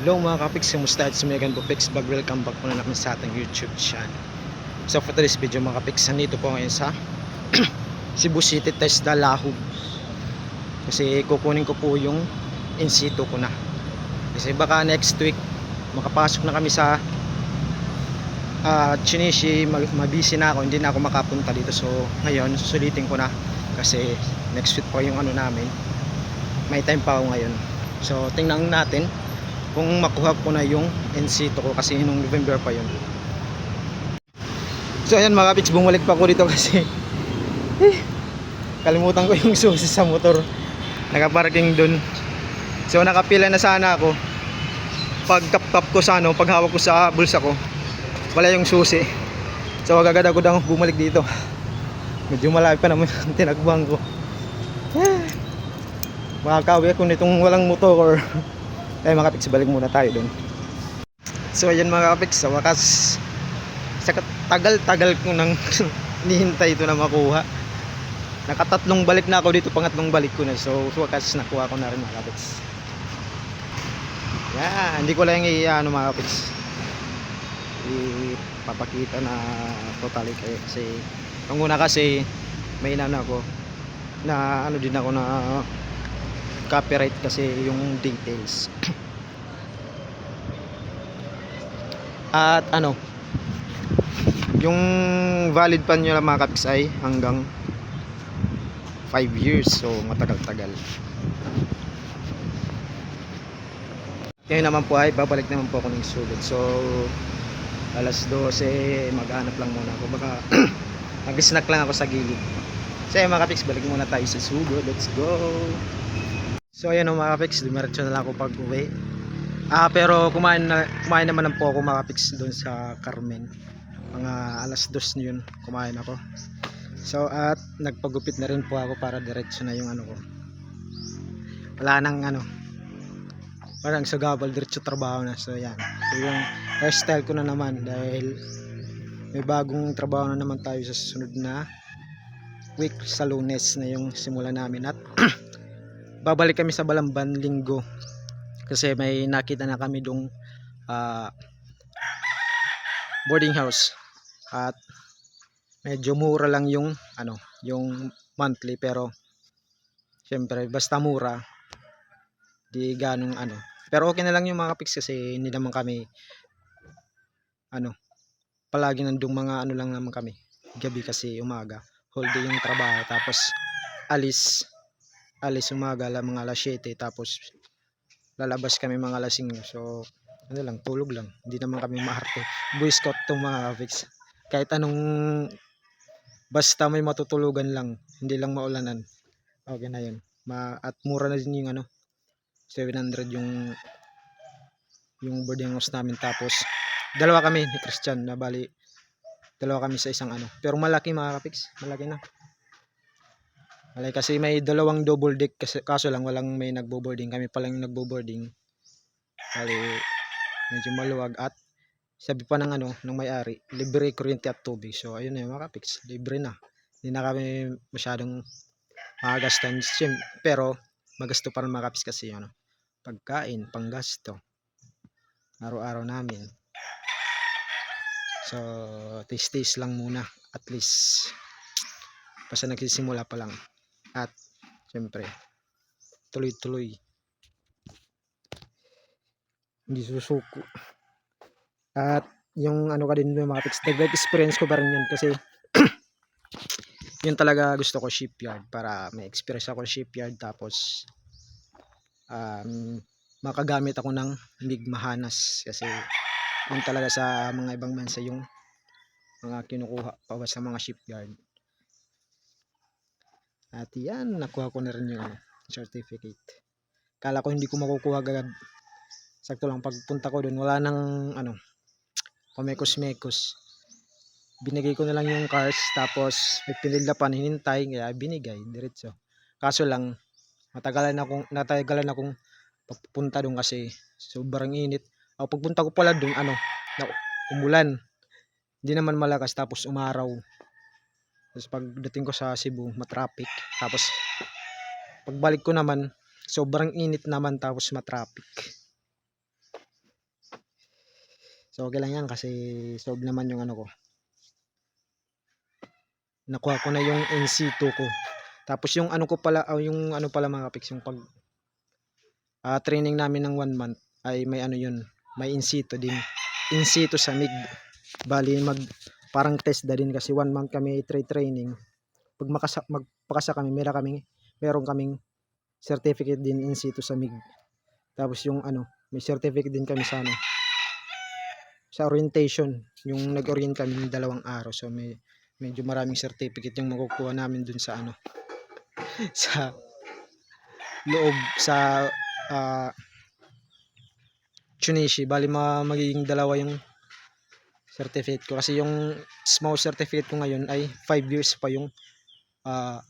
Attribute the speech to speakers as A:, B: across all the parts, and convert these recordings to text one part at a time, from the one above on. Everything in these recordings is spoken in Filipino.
A: Hello mga kapiks, kumusta? It's Megan Bupix Bag. Welcome back muna namin sa ating YouTube channel. So for today's video mga kapiks, nandito po ngayon sa Cebu City Test Dalahub. Kasi kukunin ko po yung in situ ko na. Kasi baka next week makapasok na kami sa uh, Chinishi, mag mabisi na ako, hindi na ako makapunta dito. So ngayon, susulitin ko na kasi next week po yung ano namin. May time pa ako ngayon. So tingnan natin kung makuha ko na yung NC2 ko kasi nung November pa yun. So ayan mga kapits bumalik pa ako dito kasi eh, kalimutan ko yung susi sa motor. Nakaparking dun. So nakapila na sana ako. Pag tap tap ko sa ano pag hawak ko sa bulsa ko wala yung susi. So agad ako daw bumalik dito. Medyo malayo pa naman yung tinakbuhan ko. Makakawi ako nitong walang motor ay mga kapiks, balik muna tayo dun. So ayan mga kapiks, sa wakas sa tagal-tagal ko nang nihintay ito na makuha. Nakatatlong balik na ako dito, pangatlong balik ko na. So sa wakas nakuha ko na rin mga kapiks. Yan, hindi ko lang i-ano mga kapiks. Ipapakita na totally kayo kasi ang una kasi may inano ako na ano din ako na copyright kasi yung details. At ano yung valid pa nyo lang mga kapiks ay hanggang 5 years. So matagal-tagal. Ngayon naman po ay babalik naman po ako ng sulit so alas 12 maghanap lang muna ako. Baka mag-snack lang ako sa gilid. So mga kapiks balik muna tayo sa sugod let's go So ayan o mga kapiks, dumiretso na lang ako pag uwi. Ah pero kumain, na, kumain naman lang po ako mga kapiks doon sa Carmen. Mga alas dos na yun, kumain ako. So at nagpagupit na rin po ako para diretso na yung ano ko. Wala nang ano, parang sa gabal diretso trabaho na. So yan, so yung hairstyle ko na naman dahil may bagong trabaho na naman tayo sa susunod na week sa lunes na yung simula namin at babalik kami sa Balamban linggo. Kasi may nakita na kami dong ah, boarding house. At medyo mura lang yung ano yung monthly. Pero syempre basta mura di ganong ano. Pero okay na lang yung mga kapiks kasi hindi naman kami ano palagi nandung mga ano lang naman kami. Gabi kasi umaga. Whole yung trabaho. Tapos alis alis umaga mga alas 7 tapos lalabas kami mga alas 5 so ano lang tulog lang. Hindi naman kami maarte. Boy scout tong mga kapiks kahit anong basta may matutulugan lang hindi lang maulanan. Okay na yun. Ma at mura na din yung ano 700 yung yung boarding house namin. Tapos dalawa kami ni Christian na bali dalawa kami sa isang ano. Pero malaki mga kapiks malaki na Alay, kasi may dalawang double deck kasi kaso lang walang may nagbo-boarding. Kami pa lang yung nagbo-boarding. Bali, medyo maluwag at sabi pa ng ano, ng may-ari, libre kuryente at tubig. So, ayun na yung mga kapiks, libre na. Hindi na kami masyadong magagastan. Sim, pero, magasto pa rin mga kapiks kasi ano, pagkain, panggasto. Araw-araw namin. So, taste-taste lang muna. At least, basta nagsisimula pa lang at syempre tuloy-tuloy. Hindi susuko. At yung ano ka din mga tips nag experience ko pa rin yun kasi yun talaga gusto ko shipyard para may experience ako shipyard tapos um, makagamit ako ng migmahanas kasi yun talaga sa mga ibang bansa yung mga kinukuha pa sa mga shipyard at yan, nakuha ko na rin yung ano, certificate. Kala ko hindi ko makukuha agad. Sakto lang pagpunta ko doon, wala nang ano, pamekos-mekos. Binigay ko na lang yung cars, tapos may pinila pa hinintay, kaya binigay, diretso. Kaso lang, matagalan akong, natagalan akong pagpunta doon kasi sobrang init. O pagpunta ko pala doon, ano, umulan. Hindi naman malakas, tapos umaraw. Tapos pagdating ko sa Cebu, matraffic. Tapos pagbalik ko naman, sobrang init naman tapos matraffic. So okay lang yan kasi solve naman yung ano ko. Nakuha ko na yung NC2 ko. Tapos yung ano ko pala, ah, yung ano pala mga kapiks, yung pag ah, training namin ng one month ay may ano yun, may in situ din. In situ sa MIG. Bali mag parang test na din kasi one month kami trade training. Pag makasa, magpakasa kami, meron kaming meron kaming certificate din in situ sa MIG. Tapos yung ano, may certificate din kami sa ano, sa orientation. Yung nag-orient kami ng dalawang araw. So may medyo maraming certificate yung makukuha namin dun sa ano sa loob sa ah Chunishi. Bali ma magiging dalawa yung certificate ko. Kasi yung small certificate ko ngayon ay 5 years pa yung ah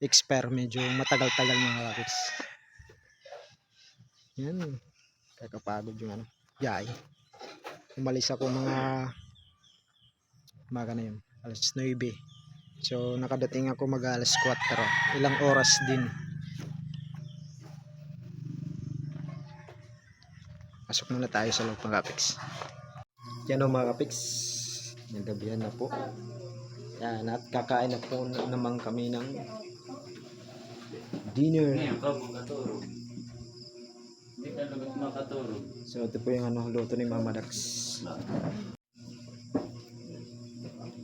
A: expire. Medyo matagal-tagal mga kapits yan. Kakapagod yung ano. Yay. Umalis ako mga umaga na yun. Alas 9 so nakadating ako mag alas 4 ilang oras din. Pasok muna tayo sa loob mga kapiks yan o mga kapiks. Nagabihan na po. Yan at kakain na po na- naman kami ng dinner. So ito po yung ano luto ni Mama Dax.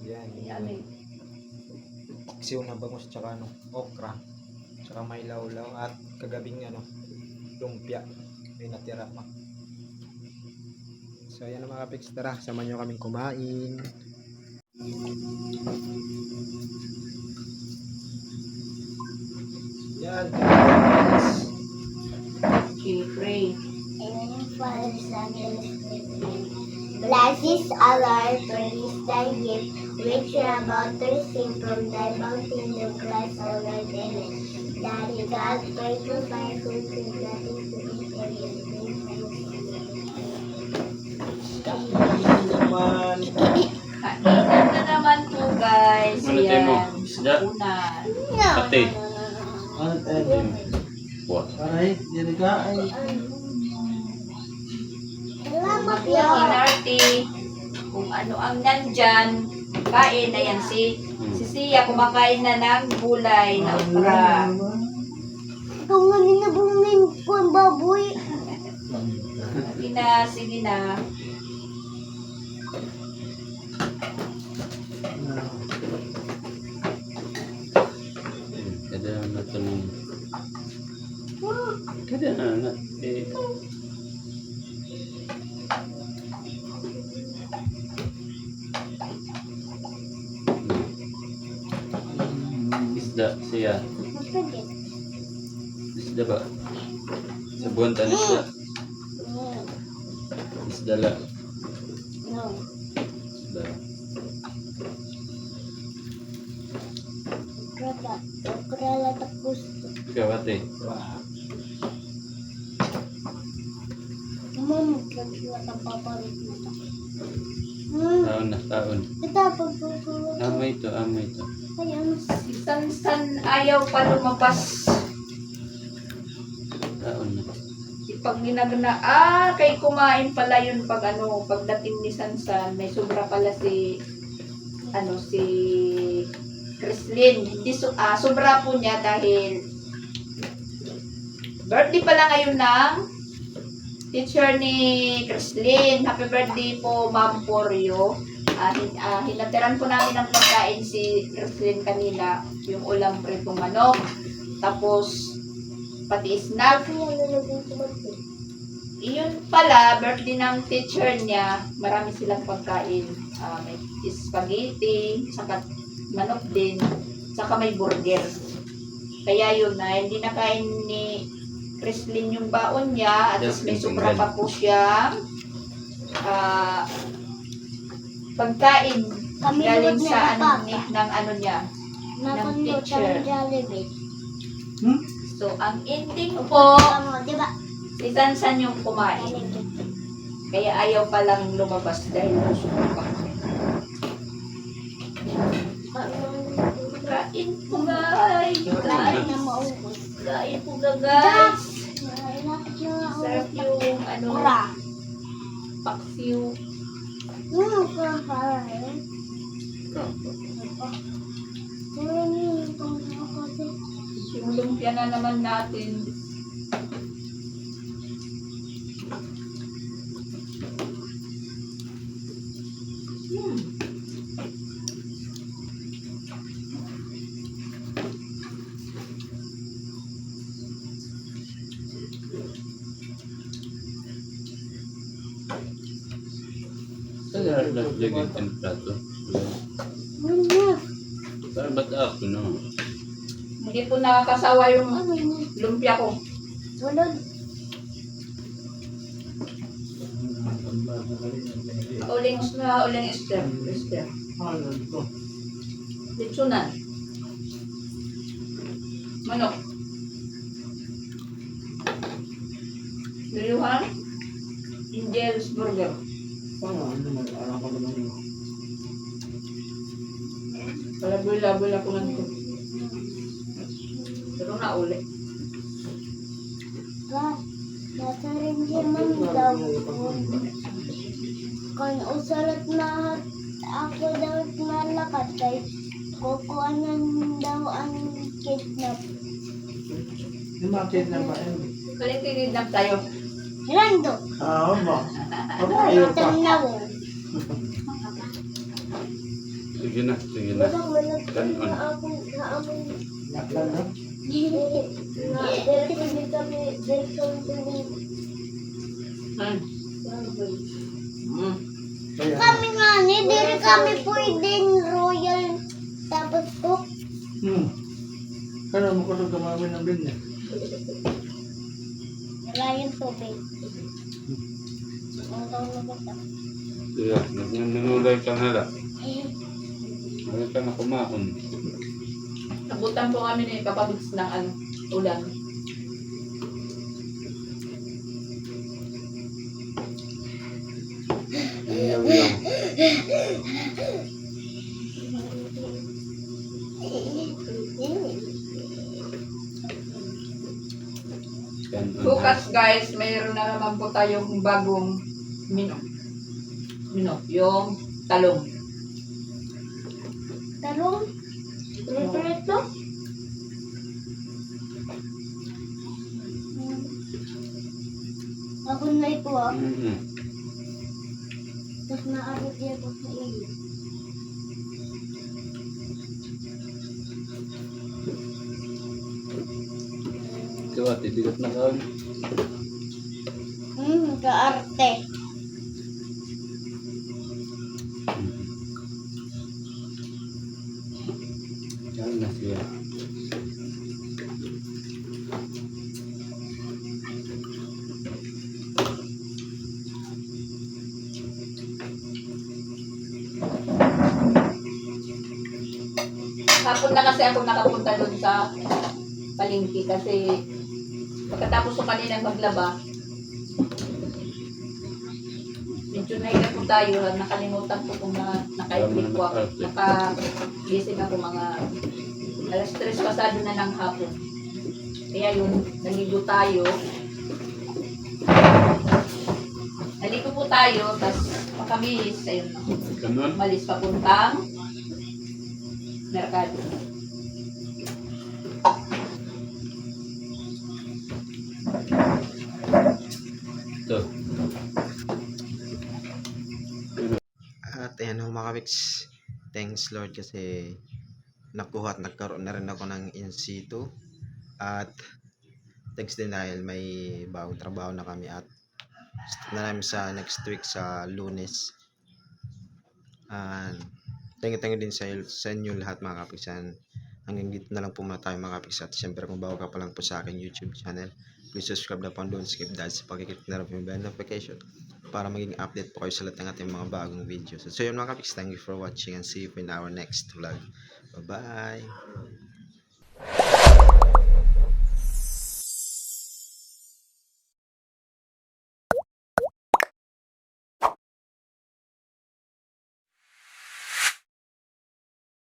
A: Yan yan. Siyo na bangus tsaka ano okra tsaka may lawlaw at kagabing ano lumpia. May natira pa so ayan mga kapiks tara sama nyo kaming kumain yan guys
B: pray.
C: Blessings Allah for this thy gift, which you are about to receive from thy bounty in the Christ our Lord. Amen. Daddy God, pray to find food nothing to eat and your
A: naman
B: Kainan na naman po guys.
D: Ano tayo mo? Isda?
B: Una.
D: Pati.
A: ano tayo
D: What?
A: Aray, dili ka ay
C: Salamat Lord.
B: inarte. Kung ano ang nandyan. Kain. Ayan si, si Sia kumakain na ng gulay na okra.
C: Kung nga ninabungin ko ang baboy.
B: Sige na, sige na.
D: Kada na ito nung... Kada na na. Eh, isda siya. Isda ba? Sa buwan tayo isda. Isda la.
C: Krata. Krala tapos.
D: Ikaw ate.
C: Mom, kagsiwa ka papalit mo. Hmm.
D: Taon na, taon.
C: Ito, pagkukuha.
D: Amay ito, amay ito.
C: Ay, ano?
B: Si Sansan ayaw pa lumabas.
D: Taon na.
B: Pag ginagana, ah, kay kumain pala yun pag ano, pagdating ni Sansan, may sobra pala si, ano, si Chrislyn. Hindi, so, ah, sobra po niya dahil birthday pala ngayon ng teacher ni Chrislyn. Happy birthday po, Ma'am Poryo. Ah, hin- ah, hinatiran po namin ng pagkain si Chrislyn kanina, yung ulam pritong manok. Tapos, pati snack, iyon pala, birthday ng teacher niya, marami silang pagkain. Ah, may spaghetti, saka manok din, saka may burger. Kaya yun na, hindi nakain ni Chrislyn yung baon niya, at
D: Yes,
B: may sobra pa po siya. Ah, pagkain
C: Kami
B: galing sa ano, ni, ng ano niya.
C: Napunod
B: teacher.
C: ng Jollibee.
B: So, ang ending po, si Sansan yung kumain. Kaya ayaw palang lumabas dahil gusto pa. Kain po guys!
C: Kain na maubos.
B: Kain po guys! Sarap yung ano, paksiw.
C: Ano ka kain?
B: Yung lumpia na naman natin. Hmm.
D: Saan na naglagay ng plato?
C: Ano?
D: Para ba't ako no?
B: Hindi po nakakasawa yung
C: Ano
B: lumpia ko.
C: Walod.
B: Uling na uling Esther. Esther. Litsunan. Manok. Dilihan. Angel's Burger. Palaboy-laboy ako lang ito. Pero nauli.
C: Ka, nasa rin si Ma'am daw. Kan usalat na ako daw malakad kay kukuanan daw ang kidnap.
E: Lumakit na ba yun?
B: Kalitinid tayo.
C: Rando,
E: Oo ba? Papayo pa.
C: tanaw.
D: Sige na, sige na. Kanon.
C: hindi kami nga ni dahil kami pwedeng royal tapos cook.
E: hmm. Kaya mo ko ito gumamit ng bin niya.
C: Ryan tubig. Ang taon na bata.
D: Kaya, nanunulay ka na lang. Ayaw ka na kumaon.
B: Nabutan po kami ni Kapabits ng ano, ulan.
D: Ayaw lang.
B: Bukas guys, mayroon na naman po tayong bagong menu. Menu, yung talong.
C: Talong? Prito-prito? Ako na ito ah.
D: Mm-mm.
C: Tapos naarot niya ako sa iyo.
D: Ikaw ate, bigat na kaon.
C: Hmm, kaarte.
D: Yan na siya.
B: Hapon na kasi ako nakapunta doon sa palengke kasi pagkatapos ko kanina maglaba, medyo nahiga po tayo, nakalimutan ko kung na, naka-equip ko ako, naka-gising ako mga alas 3 pasado na ng hapon. Kaya yun, naligo tayo. Naligo po tayo, tapos makabihis, ayun na. Malis papuntang merkado.
F: Kapiks. Thanks Lord kasi nakuha at nagkaroon na rin ako ng in situ. At thanks din dahil may bagong trabaho na kami at na namin sa next week sa lunes. And thank you, thank you din sa, sa inyo lahat mga kapiks. And hanggang dito na lang po muna tayo mga kapiks. At syempre kung bago ka pa lang po sa akin YouTube channel, please subscribe na po don't skip dahil sa pagkikit na rin po yung bell notification para maging update po kayo sa lahat ng ating mga bagong videos. So, yun mga kapiks, thank you for watching and see you in our next vlog. Bye-bye!